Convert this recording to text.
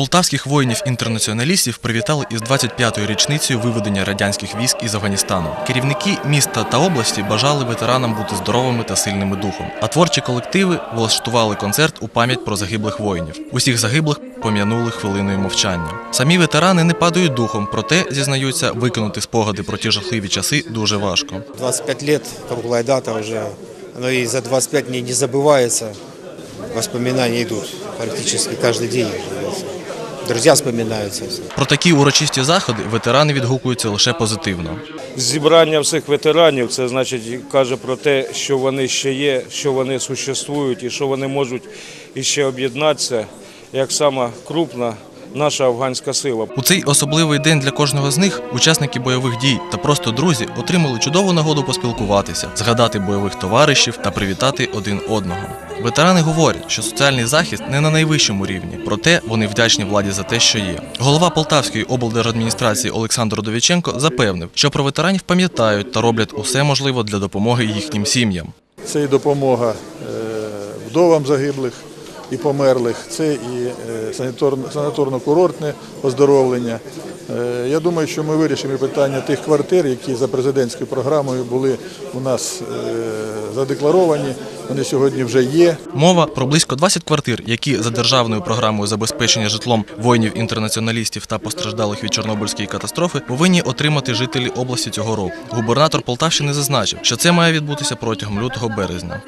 Полтавських воїнів-інтернаціоналістів привітали із 25-ю річницею виведення радянських військ із Афганістану. Керівники міста та області бажали ветеранам бути здоровими та сильними духом. А творчі колективи влаштували концерт у пам'ять про загиблих воїнів. Усіх загиблих пом'янули хвилиною мовчання. Самі ветерани не падають духом, проте зізнаються, виконати спогади про ті жахливі часи дуже важко. 25 лет, круглая дата уже. Но и за 25 не, не забывается. Воспоминания идут практически каждый день. Друзья вспоминаются. Про такі урочисті заходи ветерани відгукуються лише позитивно. Зібрання всіх ветеранів це значить каже про те, що вони ще є, що вони существують і що вони можуть іще об'єднатися як сама крупна наша афганська сила. У цей особливий день для кожного з них учасники бойових дій та просто друзі отримали чудову нагоду поспілкуватися, згадати бойових товаришів та привітати один одного. Ветерани говорять, що соціальний захист не на найвищому рівні, проте вони вдячні владі за те, що є. Голова Полтавської облдержадміністрації Олександр Довіченко запевнив, що про ветеранів пам'ятають та роблять усе можливе для допомоги їхнім сім'ям. Це і допомога е, вдовам загиблих і померлих, це і е, санаторно- санаторно-курортне оздоровлення. Е, Я думаю, що ми вирішимо питання тих квартир, які за президентською програмою були у нас е, задекларовані. Вони сьогодні вже є. Мова про близько 20 квартир, які за державною програмою забезпечення житлом воїнів-інтернаціоналістів та постраждалих від Чорнобильської катастрофи повинні отримати жителі області цього року. Губернатор Полтавщини зазначив, що це має відбутися протягом лютого березня.